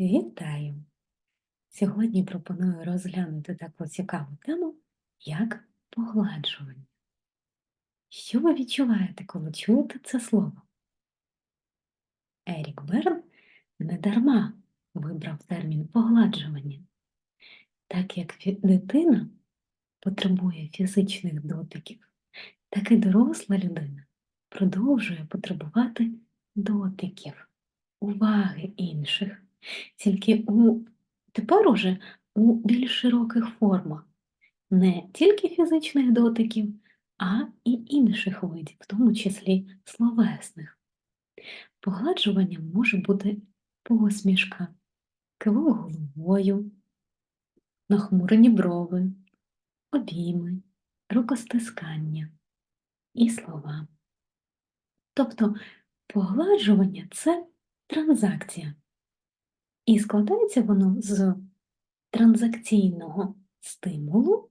Вітаю! Сьогодні пропоную розглянути таку цікаву тему, як погладжування. Що ви відчуваєте, коли чуєте це слово? Ерік Берн недарма вибрав термін погладжування, так як дитина потребує фізичних дотиків, так і доросла людина продовжує потребувати дотиків, уваги інших, тільки у тепер уже у більш широких формах, не тільки фізичних дотиків, а і інших видів, в тому числі словесних. Погладжуванням може бути посмішка, кивок головою, нахмурені брови, обійми, рукостискання і слова. Тобто погладжування це транзакція. І складається воно з транзакційного стимулу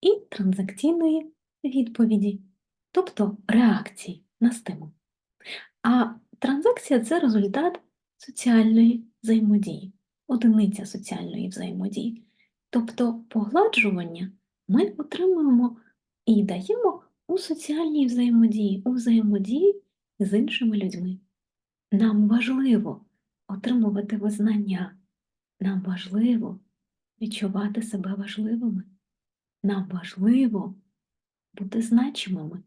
і транзакційної відповіді, тобто реакції на стимул. А транзакція це результат соціальної взаємодії, одиниця соціальної взаємодії. Тобто погладжування ми отримуємо і даємо у соціальній взаємодії, у взаємодії з іншими людьми. Нам важливо отримувати визнання, нам важливо відчувати себе важливими, нам важливо бути значимими,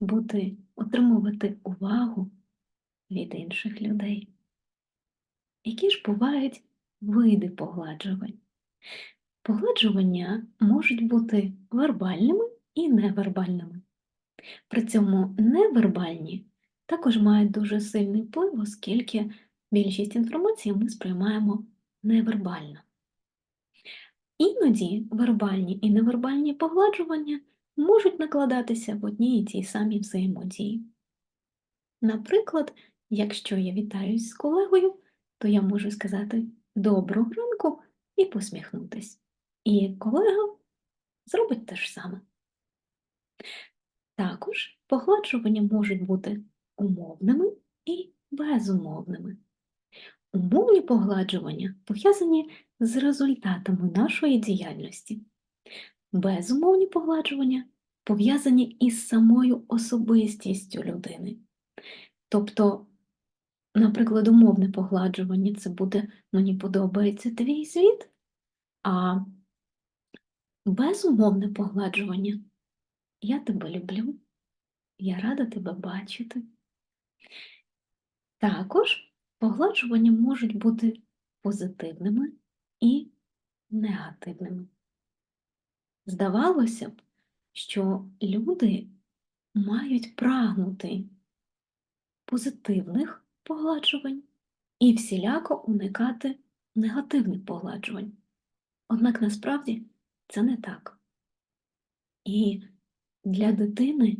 бути, отримувати увагу від інших людей. Які ж бувають види погладжувань? Погладжування можуть бути вербальними і невербальними. При цьому невербальні також мають дуже сильний вплив, оскільки більшість інформації ми сприймаємо невербально. Іноді вербальні і невербальні погладжування можуть накладатися в одній і тій самій взаємодії. Наприклад, якщо я вітаюсь з колегою, то я можу сказати доброго ранку і посміхнутись. І колега зробить те ж саме. Також погладжування можуть бути умовними і безумовними. Умовні погладжування пов'язані з результатами нашої діяльності. Безумовні погладжування пов'язані із самою особистістю людини. Тобто, наприклад, умовне погладжування це буде мені подобається твій світ, а безумовне погладжування я тебе люблю, я рада тебе бачити. Також погладжування можуть бути позитивними і негативними. Здавалося б, що люди мають прагнути позитивних погладжувань і всіляко уникати негативних погладжувань. Однак насправді це не так. І для дитини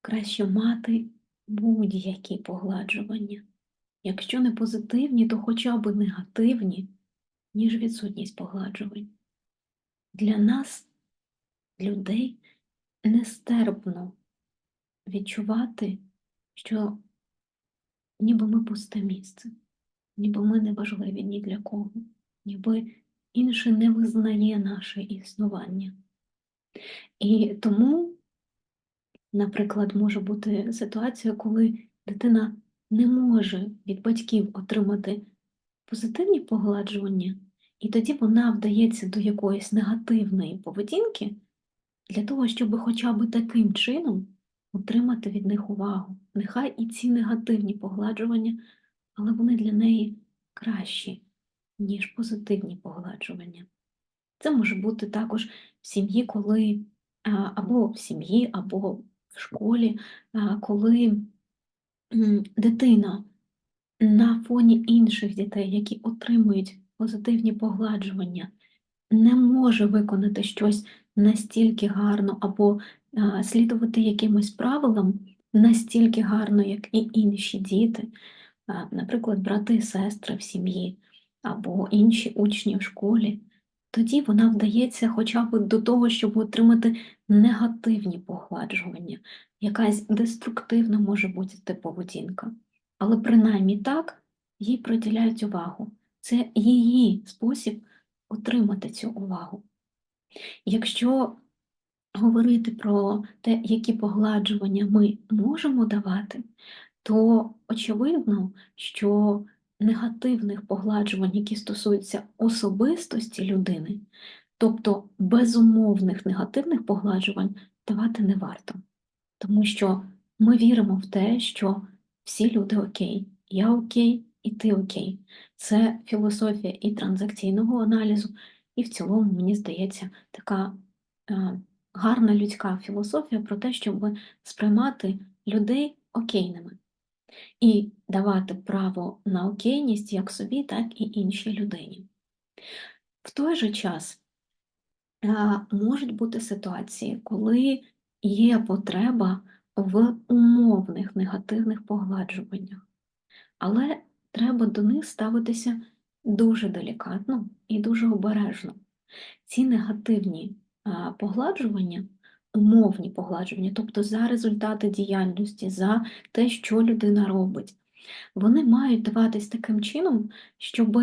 краще мати будь-які погладжування. Якщо не позитивні, то хоча б негативні, ніж відсутність погладжувань. Для нас, людей, нестерпно відчувати, що ніби ми пусте місце, ніби ми не важливі ні для кого, ніби інший не визнає наше існування. І тому, наприклад, може бути ситуація, коли дитина не може від батьків отримати позитивні погладжування, і тоді вона вдається до якоїсь негативної поведінки для того, щоб хоча б таким чином отримати від них увагу. Нехай і ці негативні погладжування, але вони для неї кращі, ніж позитивні погладжування. Це може бути також в сім'ї, коли або в сім'ї, або в школі, коли дитина на фоні інших дітей, які отримують позитивні погладжування, не може виконати щось настільки гарно або слідувати якимось правилам настільки гарно, як і інші діти, наприклад, брати і сестри в сім'ї або інші учні в школі, тоді вона вдається хоча б до того, щоб отримати негативні погладжування, якась деструктивна може бути поведінка. Але принаймні так їй приділяють увагу, Це її спосіб отримати цю увагу. Якщо говорити про те, які погладжування ми можемо давати, то очевидно, що негативних погладжувань, які стосуються особистості людини, тобто безумовних негативних погладжувань, давати не варто. Тому що ми віримо в те, що всі люди окей, я окей, і ти окей. Це філософія і транзакційного аналізу, і в цілому, мені здається, така е, гарна людська філософія про те, щоб сприймати людей окейними і давати право на окейність як собі, так і іншій людині. В той же час можуть бути ситуації, коли є потреба в умовних негативних погладжуваннях, але треба до них ставитися дуже делікатно і дуже обережно. Ці негативні погладжування, умовні погладжування, тобто за результати діяльності, за те, що людина робить, вони мають даватись таким чином, щоб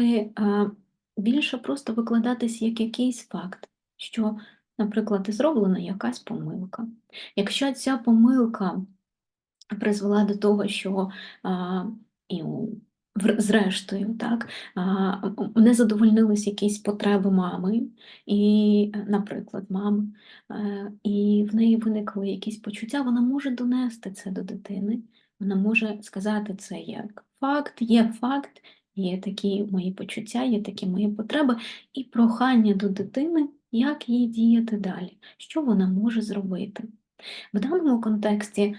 більше просто викладатись як якийсь факт, що, наприклад, зроблена якась помилка. Якщо ця помилка призвела до того, що і зрештою, так, не задовольнились якісь потреби мами, і, наприклад, мами, е, і в неї виникли якісь почуття, вона може донести це до дитини, вона може сказати це як факт, є факт, є такі мої почуття, є такі мої потреби, і прохання до дитини, як їй діяти далі, що вона може зробити. В даному контексті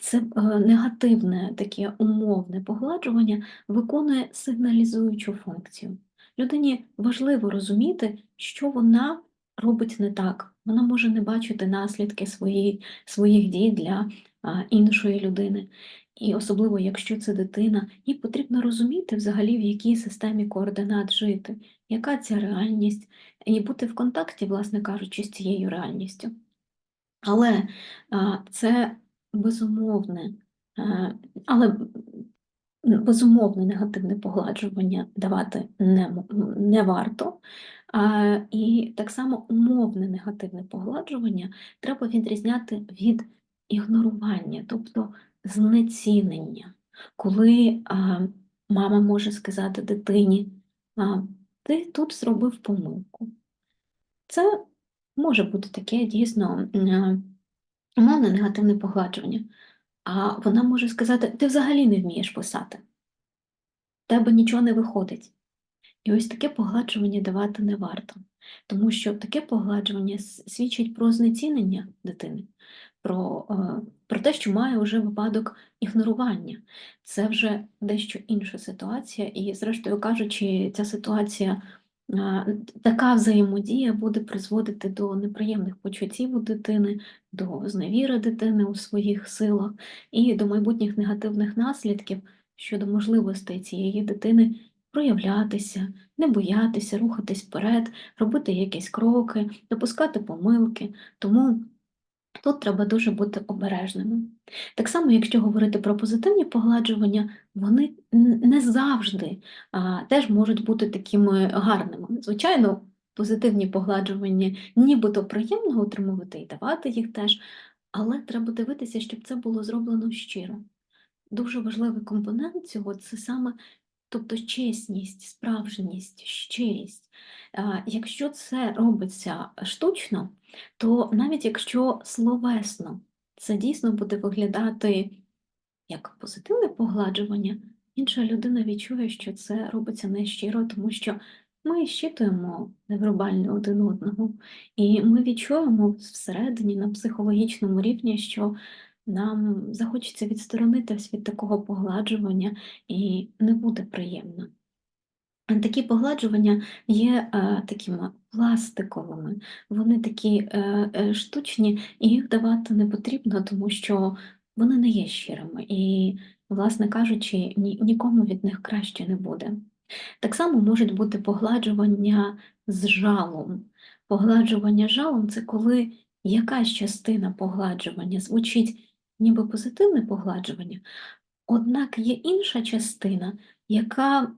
це е, негативне таке умовне погладжування виконує сигналізуючу функцію. Людині важливо розуміти, що вона робить не так. Вона може не бачити наслідки свої, своїх дій для а, іншої людини. І особливо, якщо це дитина, їй потрібно розуміти взагалі, в якій системі координат жити, яка ця реальність, і бути в контакті, власне кажучи, з цією реальністю. Але а, це безумовне, е, але безумовне негативне погладжування давати не, не варто. І так само умовне негативне погладжування треба відрізняти від ігнорування, тобто знецінення, коли мама може сказати дитині, ти тут зробив помилку. Це може бути таке дійсно умовне негативне погладжування. А вона може сказати: ти взагалі не вмієш писати, тебе нічого не виходить. І ось таке погладжування давати не варто, тому що таке погладжування свідчить про знецінення дитини, про е, про те, що має вже випадок ігнорування. Це вже дещо інша ситуація, і, зрештою кажучи, ця ситуація Така взаємодія буде призводити до неприємних почуттів у дитини, до зневіри дитини у своїх силах і до майбутніх негативних наслідків щодо можливостей цієї дитини проявлятися, не боятися, рухатись вперед, робити якісь кроки, допускати помилки. Тому Тут треба дуже бути обережними. Так само, якщо говорити про позитивні погладжування, вони не завжди а, теж можуть бути такими гарними. Звичайно, позитивні погладжування нібито приємно отримувати і давати їх теж, але треба дивитися, щоб це було зроблено щиро. Дуже важливий компонент цього це саме тобто чесність, справжність, щирість. Якщо це робиться штучно, то навіть якщо словесно це дійсно буде виглядати як позитивне погладжування, інша людина відчує, що це робиться нещиро, тому що ми щитуємо невробально один одного, і ми відчуємо всередині на психологічному рівні, що нам захочеться відсторонитись від такого погладжування і не буде приємно. Такі погладжування є е, такими пластиковими, вони такі е, е, штучні, і їх давати не потрібно, тому що вони не є щирими і, власне кажучи, ні, нікому від них краще не буде. Так само можуть бути погладжування з жалом. Погладжування жалом це коли якась частина погладжування звучить ніби позитивне погладжування, однак є інша частина, яка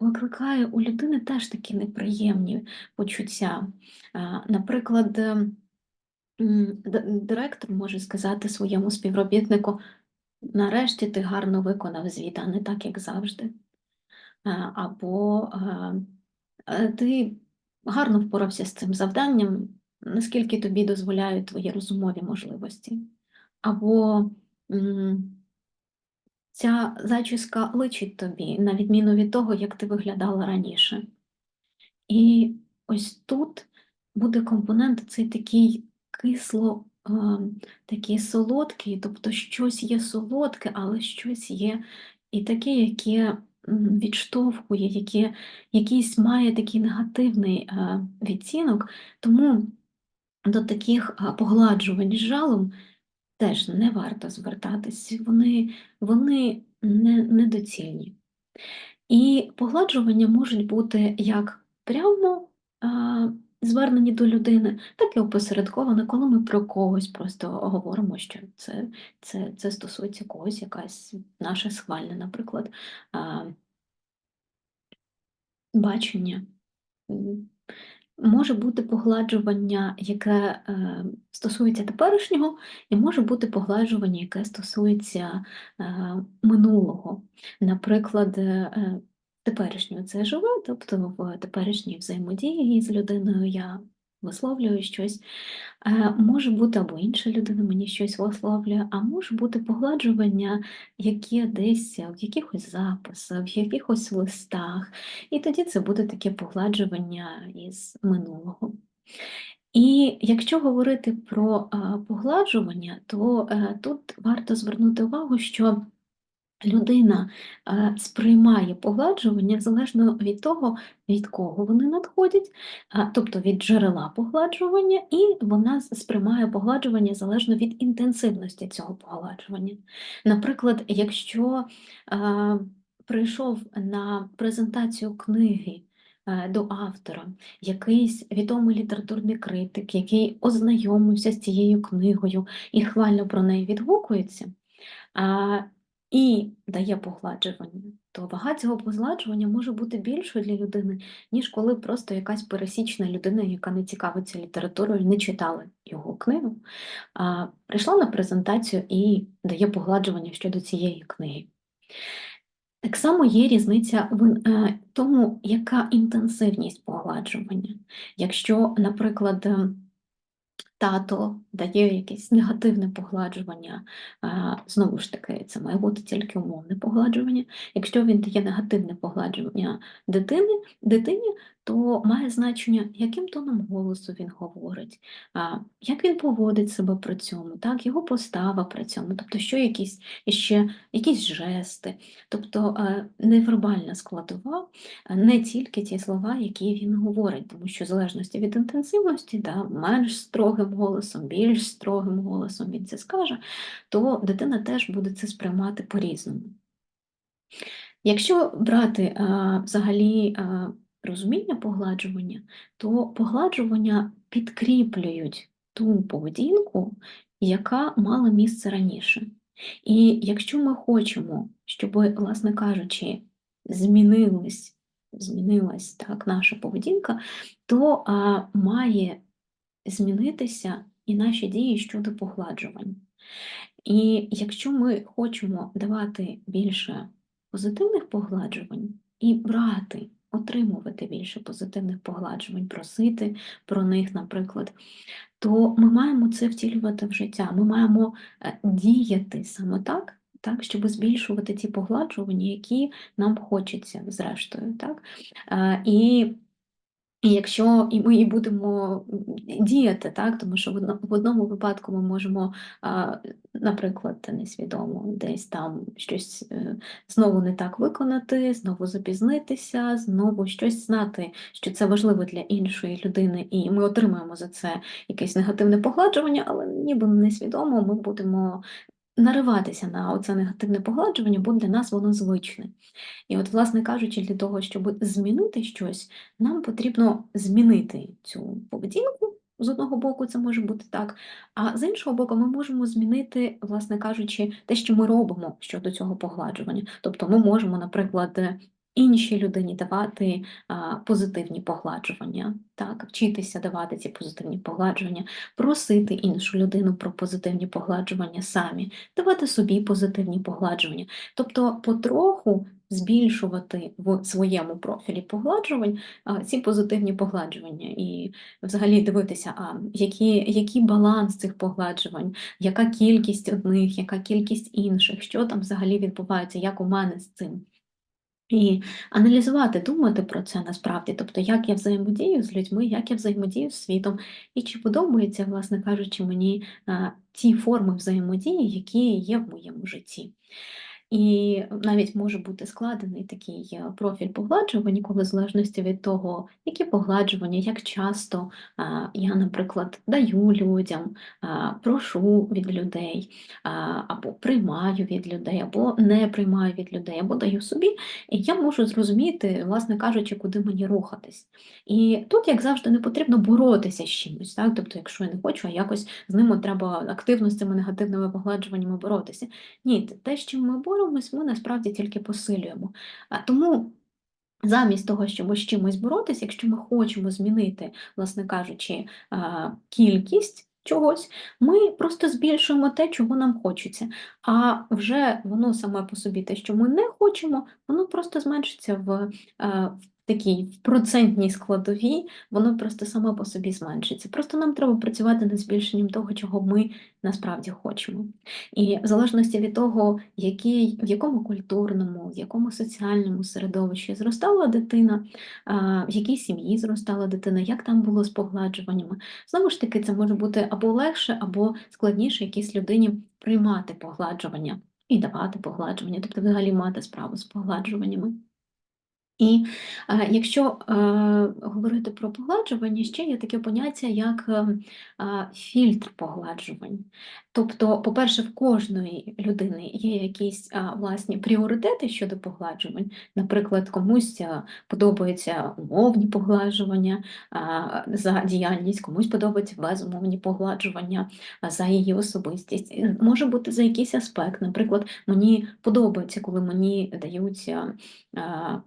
викликає у людини теж такі неприємні почуття. Наприклад, директор може сказати своєму співробітнику: нарешті ти гарно виконав звіт, а не так, як завжди. Або ти гарно впорався з цим завданням, наскільки тобі дозволяють твої розумові можливості. Або ця зачіска личить тобі, на відміну від того, як ти виглядала раніше. І ось тут буде компонент цей такий кисло, е, такий солодкий, тобто щось є солодке, але щось є і таке, яке відштовхує, яке якийсь має такий негативний е, відцінок. Тому до таких е, погладжувань з жалом теж не варто звертатись, вони, вони не, недоцільні. І погладжування можуть бути як прямо а, звернені до людини, так і опосередковано, коли ми про когось просто говоримо, що це, це, це стосується когось, якась наше схвальне, наприклад, а, бачення. Може бути погладжування, яке е, стосується теперішнього, і може бути погладжування, яке стосується е, минулого. Наприклад, е, теперішнього це живе, тобто в теперішній взаємодії з людиною я висловлюю щось. Е, Може бути або інша людина мені щось висловлює, а може бути погладжування, яке десь в якихось записах, в якихось листах. І тоді це буде таке погладжування із минулого. І якщо говорити про погладжування, то е, тут варто звернути увагу, що людина е, сприймає погладжування залежно від того, від кого вони надходять, а, тобто від джерела погладжування, і вона сприймає погладжування залежно від інтенсивності цього погладжування. Наприклад, якщо е, прийшов на презентацію книги е, до автора якийсь відомий літературний критик, який ознайомився з цією книгою і хвально про неї відгукується, і дає погладжування, то вага цього погладжування може бути більшою для людини, ніж коли просто якась пересічна людина, яка не цікавиться літературою, не читала його книгу, а прийшла на презентацію і дає погладжування щодо цієї книги. Так само є різниця в е, тому, яка інтенсивність погладжування. Якщо, наприклад, е, тато дає якесь негативне погладжування, знову ж таки, це має бути тільки умовне погладжування. Якщо він дає негативне погладжування дитини, дитині, то має значення, яким тоном голосу він говорить, як він поводить себе при цьому, так, його постава при цьому, тобто що якісь іще якісь жести, тобто невербальна складова, не тільки ті слова, які він говорить, тому що в залежності від інтенсивності, да, менш строгим голосом, більш строгим голосом він це скаже, то дитина теж буде це сприймати по-різному. Якщо брати а, взагалі а, розуміння погладжування, то погладжування підкріплюють ту поведінку, яка мала місце раніше. І якщо ми хочемо, щоб, власне кажучи, змінилась, змінилась так, наша поведінка, то а, має змінитися і наші дії щодо погладжувань. І якщо ми хочемо давати більше позитивних погладжувань і брати, отримувати більше позитивних погладжувань, просити про них, наприклад, то ми маємо це втілювати в життя. Ми маємо е, діяти саме так, так, щоб збільшувати ті погладжування, які нам хочеться, зрештою. Так? Е, І і якщо і ми і будемо діяти, так, тому що в одному випадку ми можемо, наприклад, несвідомо десь там щось е, знову не так виконати, знову запізнитися, знову щось знати, що це важливо для іншої людини, і ми отримаємо за це якесь негативне погладжування, але ніби несвідомо ми будемо нариватися на оце негативне погладжування, бо для нас воно звичне. І от, власне кажучи, для того, щоб змінити щось, нам потрібно змінити цю поведінку. З одного боку, це може бути так, а з іншого боку, ми можемо змінити, власне кажучи, те, що ми робимо щодо цього погладжування. Тобто ми можемо, наприклад, іншій людині давати позитивні погладжування, так, вчитися давати ці позитивні погладжування, просити іншу людину про позитивні погладжування самі, давати собі позитивні погладжування. Тобто потроху збільшувати в своєму профілі погладжувань ці позитивні погладжування і взагалі дивитися, а який, який баланс цих погладжувань, яка кількість одних, яка кількість інших, що там взагалі відбувається, як у мене з цим. І аналізувати, думати про це насправді, тобто, як я взаємодію з людьми, як я взаємодію з світом, і чи подобаються, власне кажучи, мені а, ті форми взаємодії, які є в моєму житті. І навіть може бути складений такий е, профіль погладжування, коли в залежності від того, які погладжування, як часто я, наприклад, даю людям, прошу від людей, або приймаю від людей, або не приймаю від людей, або даю собі, і я можу зрозуміти, власне кажучи, куди мені рухатись. І тут, як завжди, не потрібно боротися з чимось. Так? Тобто, якщо я не хочу, а якось з ними треба активно з цими негативними погладжуваннями боротися. Ні, те, з чим ми боремось, ми насправді тільки посилюємо. Тому замість того, щоб з чимось боротися, якщо ми хочемо змінити, власне кажучи, кількість чогось, ми просто збільшуємо те, чого нам хочеться. А вже воно саме по собі, те, що ми не хочемо, воно просто зменшиться в, е, такій в процентній складовій, воно просто само по собі зменшиться. Просто нам треба працювати над збільшенням того, чого ми насправді хочемо. І в залежності від того, який, в якому культурному, в якому соціальному середовищі зростала дитина, в якій сім'ї зростала дитина, як там було з погладжуваннями, знову ж таки, це може бути або легше, або складніше якійсь людині приймати погладжування і давати погладжування, тобто взагалі мати справу з погладжуваннями. І е, якщо е, говорити про погладжування, ще є таке поняття, як е, е, фільтр погладжувань. Тобто, по-перше, в кожної людини є якісь е, власні пріоритети щодо погладжувань. Наприклад, комусь е, подобаються умовні погладжування е, за діяльність, комусь подобаються безумовні погладжування е, за її особистість. Може бути за якийсь аспект. Наприклад, мені подобається, коли мені даються. е,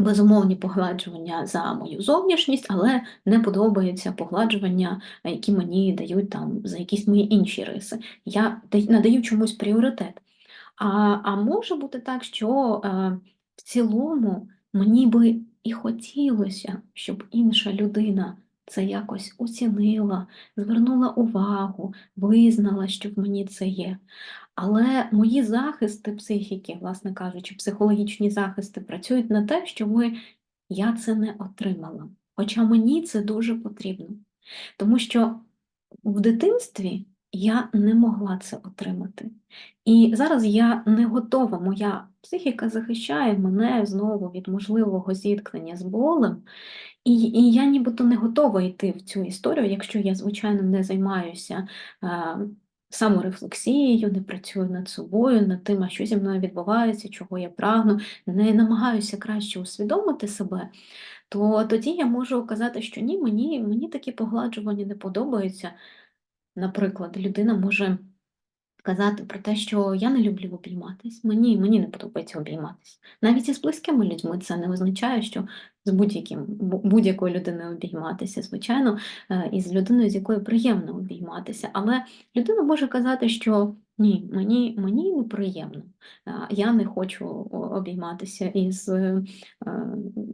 безумовні погладжування за мою зовнішність, але не подобаються погладжування, е, які мені дають там за якісь мої інші риси. Я надаю чомусь пріоритет. А, а може бути так, що е, в цілому мені би і хотілося, щоб інша людина це якось оцінила, звернула увагу, визнала, що в мені це є. Але мої захисти психіки, власне кажучи, психологічні захисти працюють на те, щоб я це не отримала. Хоча мені це дуже потрібно. Тому що в дитинстві я не могла це отримати. І зараз я не готова, моя психіка захищає мене знову від можливого зіткнення з болем, і, і я нібито не готова йти в цю історію, якщо я, звичайно, не займаюся е, саморефлексією, не працюю над собою, над тим, а що зі мною відбувається, чого я прагну, не намагаюся краще усвідомити себе, то тоді я можу казати, що ні, мені, мені такі погладжування не подобаються. Наприклад, людина може казати про те, що я не люблю обійматись, мені, мені не подобається обійматись. Навіть із близькими людьми це не означає, що з будь-яким будь-якою людиною обійматися, звичайно, е, і з людиною, з якою приємно обійматися. Але людина може казати, що ні, мені, мені неприємно, я не хочу обійматися із е,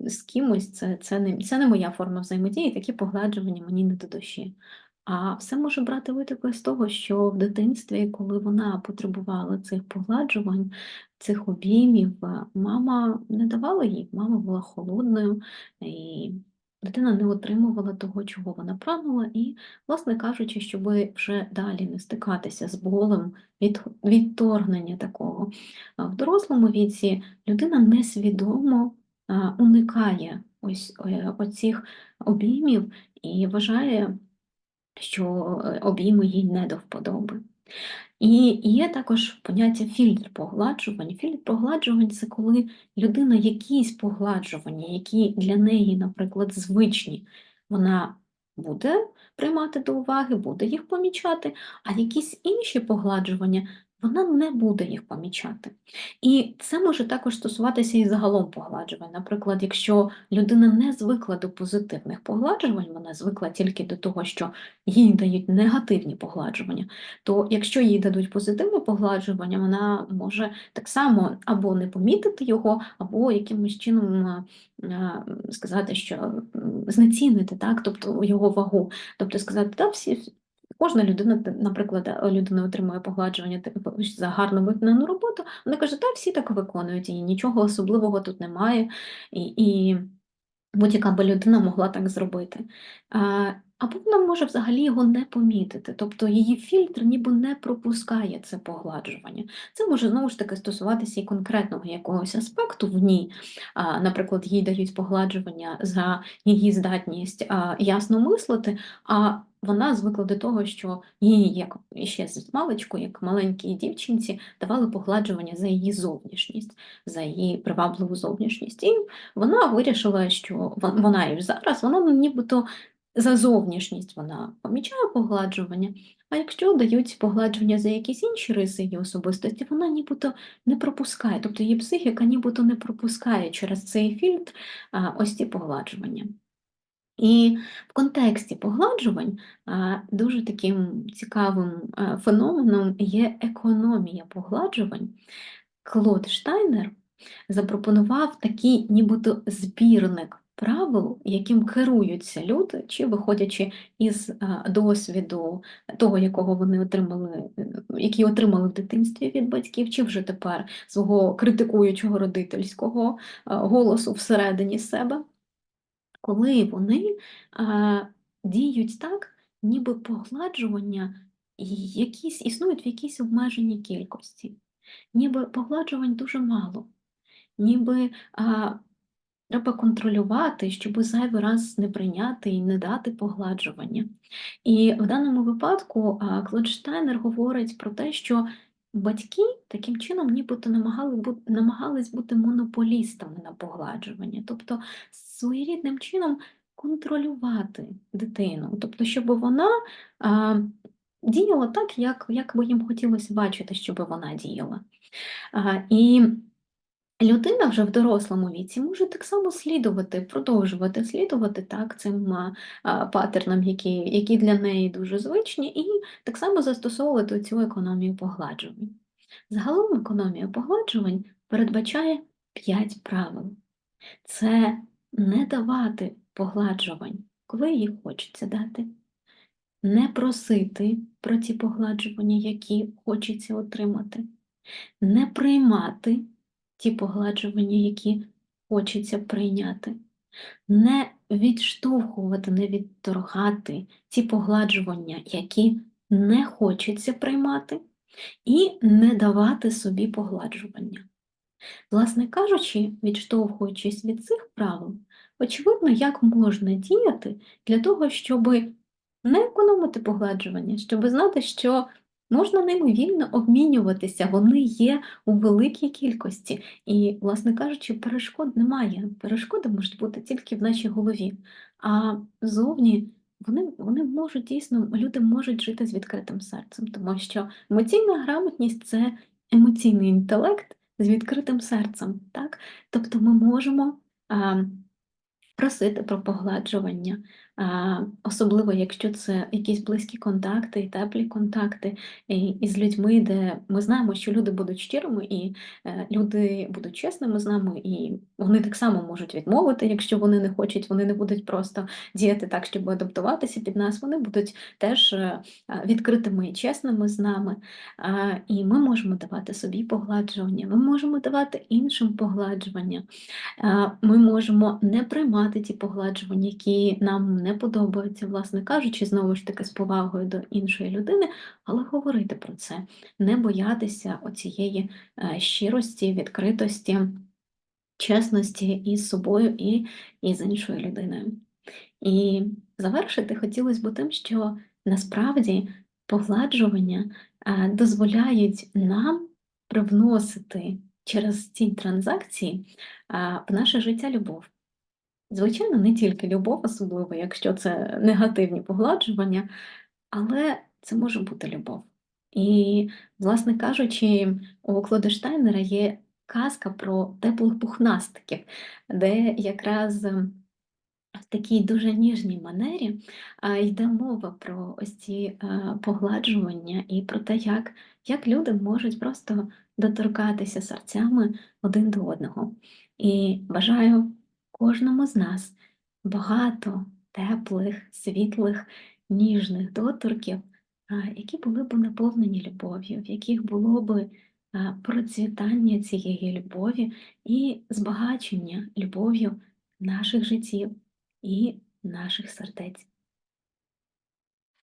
з кимось, це, це, не, це не моя форма взаємодії, такі погладжування мені не до душі. А все може брати витоки з того, що в дитинстві, коли вона потребувала цих погладжувань, цих обіймів, е, мама не давала їй, мама була холодною, і дитина не отримувала того, чого вона прагнула, і, власне кажучи, щоб вже далі не стикатися з болем від відторгнення такого. В дорослому віці людина несвідомо уникає ось е, оцих обіймів і вважає що е, обійми їй не до вподоби. І є також поняття фільтр погладжувань. Фільтр погладжувань це коли людина якісь погладжування, які для неї, наприклад, звичні, вона буде приймати до уваги, буде їх помічати, а якісь інші погладжування вона не буде їх помічати. І це може також стосуватися і загалом погладжувань. Наприклад, якщо людина не звикла до позитивних погладжувань, вона звикла тільки до того, що їй дають негативні погладжування, то якщо їй дадуть позитивне погладжування, вона може так само або не помітити його, або якимось чином сказати, що знецінити, так, тобто його вагу, тобто сказати, та всі. Кожна людина, наприклад, е, людина отримує погладжування типу, за гарно виконану роботу, вона каже, та всі так виконують, і нічого особливого тут немає, і, і будь-яка би людина могла так зробити. Або вона може взагалі його не помітити, тобто її фільтр ніби не пропускає це погладжування. Це може знову ж таки стосуватися і конкретного якогось аспекту в ній. Наприклад, їй дають погладжування за її здатність ясно мислити, а вона звикла до того, що їй, як ще з маличку, як маленькій дівчинці, давали погладжування за її зовнішність, за її привабливу зовнішність. І вона вирішила, що вона і зараз, вона нібито за зовнішність вона помічає погладжування, а якщо дають погладжування за якісь інші риси її особистості, вона нібито не пропускає, тобто її психіка нібито не пропускає через цей фільтр ось ці погладжування. І в контексті погладжувань дуже таким цікавим феноменом є економія погладжувань. Клод Штайнер запропонував такий нібито збірник правил, яким керуються люди, чи виходячи із досвіду того, якого вони отримали, який отримали в дитинстві від батьків, чи вже тепер свого критикуючого родительського голосу всередині себе коли вони а, діють так, ніби погладжування якісь, існують в якійсь обмеженій кількості, ніби погладжувань дуже мало, ніби а, треба контролювати, щоб зайвий раз не прийняти і не дати погладжування. І в даному випадку а, Клод говорить про те, що батьки таким чином нібито намагали бути, намагались бути монополістами на погладжування, тобто своєрідним чином контролювати дитину, тобто, щоб вона а, діяла так, як, як би їм хотілося бачити, щоб вона діяла. А, і Людина вже в дорослому віці може так само слідувати, продовжувати слідувати так, цим патернам, які, які для неї дуже звичні, і так само застосовувати цю економію погладжувань. Загалом економія погладжувань передбачає 5 правил. Це не давати погладжувань, коли їх хочеться дати, не просити про ті погладжування, які хочеться отримати, не приймати ті погладжування, які хочеться прийняти, не відштовхувати, не відторгати ті погладжування, які не хочеться приймати, і не давати собі погладжування. Власне кажучи, відштовхуючись від цих правил, очевидно, як можна діяти для того, щоб не економити погладжування, щоб знати, що можна ними вільно обмінюватися, вони є у великій кількості. І, власне кажучи, перешкод немає. Перешкоди можуть бути тільки в нашій голові. А зовні вони, вони можуть дійсно, люди можуть жити з відкритим серцем, тому що емоційна грамотність це емоційний інтелект з відкритим серцем. Так? Тобто ми можемо а, просити про погладжування, особливо якщо це якісь близькі контакти і теплі контакти із людьми, де ми знаємо, що люди будуть щирими і е, люди будуть чесними з нами, і вони так само можуть відмовити, якщо вони не хочуть, вони не будуть просто діяти так, щоб адаптуватися під нас, вони будуть теж е, відкритими і чесними з нами. І ми можемо давати собі погладжування, ми можемо давати іншим погладжування. Ми можемо не приймати ті погладжування, які нам подобаються, власне кажучи, знову ж таки з повагою до іншої людини, але говорити про це, не боятися оцієї е, щирості, відкритості, чесності із собою і, і з іншою людиною. І завершити хотілося б тим, що насправді погладжування дозволяють нам привносити через ці транзакції в наше життя любов. Звичайно, не тільки любов, особливо, якщо це негативні погладжування, але це може бути любов. І, власне кажучи, у Клода Штайнера є казка про теплих пухнастиків, де якраз ем, в такій дуже ніжній манері йде мова про ось ці е, погладжування і про те, як, як люди можуть просто доторкатися серцями один до одного. І бажаю кожному з нас багато теплих, світлих, ніжних доторків, які були б наповнені любов'ю, в яких було б процвітання цієї любові і збагачення любов'ю наших життів і наших сердець.